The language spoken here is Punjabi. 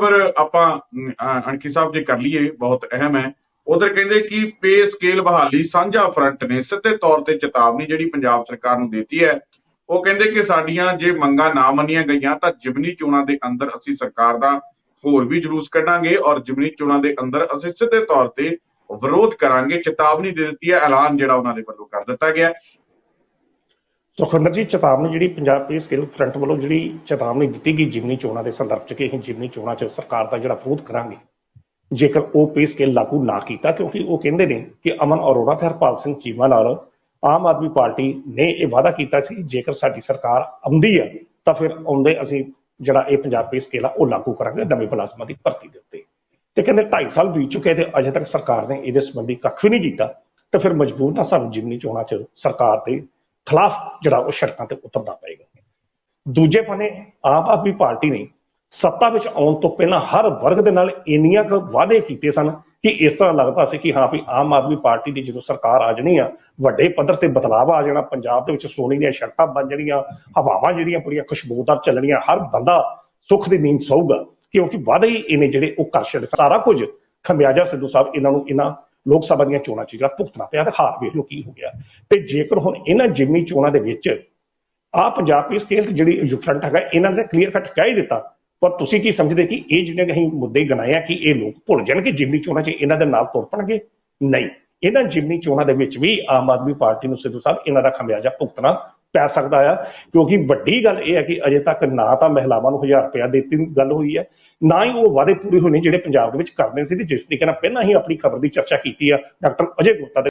ਪਰ ਆਪਾਂ ਅਮ, ਸਾਹਿਬ ਜੇ ਕਰ ਲਈਏ ਬਹੁਤ ਅਹਿਮ ਹੈ। ਉਧਰ ਕਹਿੰਦੇ ਕਿ ਪੇ ਸਕੇਲ ਬਹਾਲੀ ਸਾਂਝਾ ਫਰੰਟ ਨੇ ਸਿੱਧੇ ਤੌਰ ਤੇ ਚੇਤਾਵਨੀ ਜਿਹੜੀ ਪੰਜਾਬ ਸਰਕਾਰ ਨੂੰ ਦਿੱਤੀ ਹੈ ਉਹ ਕਹਿੰਦੇ ਕਿ ਸਾਡੀਆਂ ਜੇ ਮੰਗਾਂ ਨਾ ਮੰਨੀਆਂ ਗਈਆਂ ਤਾਂ ਜਿਮਨੀ ਚੋਣਾਂ ਦੇ ਅੰਦਰ ਅਸੀਂ ਸਰਕਾਰ ਦਾ ਹੋਰ ਵੀ ਜਲੂਸ ਕੱਢਾਂਗੇ ਔਰ ਜਿਮਨੀ ਚੋਣਾਂ ਦੇ ਅੰਦਰ ਅਸੀਂ ਸਿੱਧੇ ਤੌਰ ਤੇ ਵਿਰੋਧ ਕਰਾਂਗੇ। ਚੇਤਾਵਨੀ ਦੇ ਦਿੱਤੀ ਹੈ ਐਲਾਨ ਜਿਹੜਾ ਉਹਨਾਂ ਦੇ ਵੱਲੋਂ ਕਰ ਦਿੱਤਾ ਗਿਆ। ਸੁਖਵਿੰਦਰ ਜੀ, ਚੇਤਾਵਨੀ ਜਿਹੜੀ ਪੰਜਾਬ ਪੇ ਸਕਿੱਲ ਫਰੰਟ ਵੱਲੋਂ ਜਿਹੜੀ ਚੇਤਾਵਨੀ ਦਿੱਤੀ ਗਈ ਜਿਮਨੀ ਚੋਣਾਂ ਦੇ ਸੰਦਰਭ 'ਚ ਕਿ ਅਸੀਂ ਜਿਮਨੀ ਚੋਣਾਂ 'ਚ ਸਰਕਾਰ ਦਾ ਜਿਹੜਾ ਵਿਰੋਧ ਕਰਾਂਗੇ, ਜੇਕਰ ਉਹ ਪੇ ਸਕਿੱਲ ਲਾਗੂ ਨਾ ਕੀਤਾ, ਕਿਉਂਕਿ ਉਹ ਕਹਿੰਦੇ ਨੇ ਕਿ ਅਮਨ ਅਰੋੜਾ ਤੇ ਹਰਪਾਲ ਸਿੰਘ ਚੀਮਾ ਨਾਲ ਆਮ ਆਦਮੀ ਪਾਰਟੀ ਨੇ ਇਹ ਵਾਅਦਾ ਕੀਤਾ ਸੀ, ਜੇਕਰ ਸਾਡੀ ਸਰਕਾਰ ਆਉਂਦੀ ਆ, ਤਾਂ ਫਿਰ ਆਉਂਦੇ ਅਸੀਂ ਜਿਹੜਾ ਇਹ ਪੰਜਾਬ ਪੇ ਸਕਿੱਲ ਆ ਉਹ ਲਾਗੂ ਕਰਾਂਗੇ ਨਵੇਂ ਮੁਲਾਜ਼ਮਾਂ ਦੀ ਭਰਤੀ ਦੇ ਉੱਤੇ। ਤੇ ਕਹਿੰਦੇ 2.5 ਸਾਲ ਬੀਤ ਚੁੱਕੇ ਤੇ ਅਜੇ ਤੱਕ ਸਰਕਾਰ ਨੇ ਇਹਦੇ ਸੰਬੰਧੀ ਕੱਖ ਵੀ ਨਹੀਂ ਕੀਤਾ, ਤੇ ਫਿਰ ਮਜਬੂਰ ਨਾ ਸਾਨੂੰ ਜਿਮਨੀ ਚੋਣਾਂ 'ਚ ਸਰਕਾਰ ਦੇ ਖਿਲਾਫ ਜਿਹੜਾ ਉਹ ਸੜਕਾਂ ਤੇ ਉਤਰਨਾ ਪਏਗਾ। ਦੂਜੇ ਪਾਸੇ ਆਮ ਆਦਮੀ ਪਾਰਟੀ ਨੇ ਸੱਤਾ ਵਿੱਚ ਆਉਣ ਤੋਂ ਪਹਿਲਾਂ ਹਰ ਵਰਗ ਦੇ ਨਾਲ ਇੰਨੀਆਂ ਕੁ ਵਾਅਦੇ ਕੀਤੇ ਸਨ ਕਿ ਇਸ ਤਰ੍ਹਾਂ ਲੱਗਦਾ ਸੀ ਕਿ ਹਾਂ ਵੀ ਆਮ ਆਦਮੀ ਪਾਰਟੀ ਦੀ ਜਦੋਂ ਸਰਕਾਰ ਆ ਜਾਣੀ ਆ, ਵੱਡੇ ਪੱਧਰ ਤੇ ਬਦਲਾਅ ਆ ਜਾਣਾ, ਪੰਜਾਬ ਦੇ ਵਿੱਚ ਸੋਨੇ ਦੀਆਂ ਸੜਕਾਂ ਬਣ ਜਾਣੀਆਂ, ਹਵਾਵਾਂ ਜਿਹੜੀਆਂ ਬੜੀਆਂ ਖੁਸ਼ਬੂਦਾਰ ਚੱਲਣੀਆਂ, ਹਰ ਬੰਦਾ ਸੁੱਖ ਦੀ ਨੀਂਦ ਸੌਗਾ ਕਿਉਂਕਿ ਵਾਅਦੇ ਹੀ ਇਹਨੇ ਜਿਹੜੇ ਉਹ ਕਰ ਛੱਡ ਸਾਰਾ ਕੁਝ ਖਮਿਆਜਾ ਸਿੱਧੂ ਸਾਹਿਬ ਇਹਨਾਂ ਨੂੰ, ਇਹਨਾਂ ਲੋਕ ਸਭਾ ਦੀਆਂ ਚੋਣਾਂ 'ਚ ਜਿਹੜਾ ਭੁਗਤਣਾ ਪਿਆ ਤਾਂ ਹਾਰ ਵੇਖ ਲਓ ਕੀ ਹੋ ਗਿਆ। ਤੇ ਜੇਕਰ ਹੁਣ ਇਹਨਾਂ ਜਿਮਨੀ ਚੋਣਾਂ ਦੇ ਵਿੱਚ ਆ ਪੰਜਾਬ ਪੀ ਸਕੇਲ ਤੇ ਜਿਹੜੀ ਯੂਫਰੰਟ ਹੈਗਾ, ਇਹਨਾਂ ਨੇ ਕਲੀਅਰ ਕੱਟ ਕਹਿ ਹੀ ਦਿੱਤਾ। ਪਰ ਤੁਸੀਂ ਕੀ ਸਮਝਦੇ ਕਿ ਇਹ ਜਿਹੜੇ ਅਸੀਂ ਮੁੱਦੇ ਗਣਾਏ ਆ ਕਿ ਇਹ ਲੋਕ ਭੁੱਲ ਜਾਣਗੇ ਜਿਮਨੀ ਚੋਣਾਂ 'ਚ ਇਹਨਾਂ ਦੇ ਨਾਲ ਤੁਰ ਪਣਗੇ? ਨਹੀਂ। ਇਹਨਾਂ ਜਿਮਨੀ ਚੋਣਾਂ ਦੇ ਵਿੱਚ ਵੀ ਆਮ ਆਦਮੀ ਪਾਰਟੀ ਨੂੰ ਸਿੱਧੂ ਸਾਹਿਬ ਇਹਨਾਂ ਦਾ ਖਮਿਆਜਾ ਭੁਗਤਣਾ ਪੈ ਸਕਦਾ ਆ। ਕਿਉਂਕਿ ਵੱਡੀ ਗੱਲ ਇਹ ਹੈ ਕਿ ਅਜੇ ਤੱਕ ਨਾ ਤਾਂ ਮਹਿਲਾਵਾਂ ਨੂੰ 1000 ਰੁਪਇਆ ਦਿੱਤੀ ਗੱਲ ਹੋਈ ਹੈ, ਨਾ ਹੀ ਉਹ ਵਾਅਦੇ ਪੂਰੇ ਹੋਣੇ ਜਿਹੜੇ ਪੰਜਾਬ ਦੇ ਵਿੱਚ ਕਰਦੇ ਸੀ। ਤੇ ਜਿਸ ਤਰੀਕੇ ਨਾਲ ਪਹਿਲਾਂ ਹੀ ਆਪਣੀ ਖਬਰ ਦੀ ਚਰਚਾ ਕੀਤੀ ਆ, ਡਾਕਟਰ ਅਜੇ ਗੁਪਤਾ ਦੇ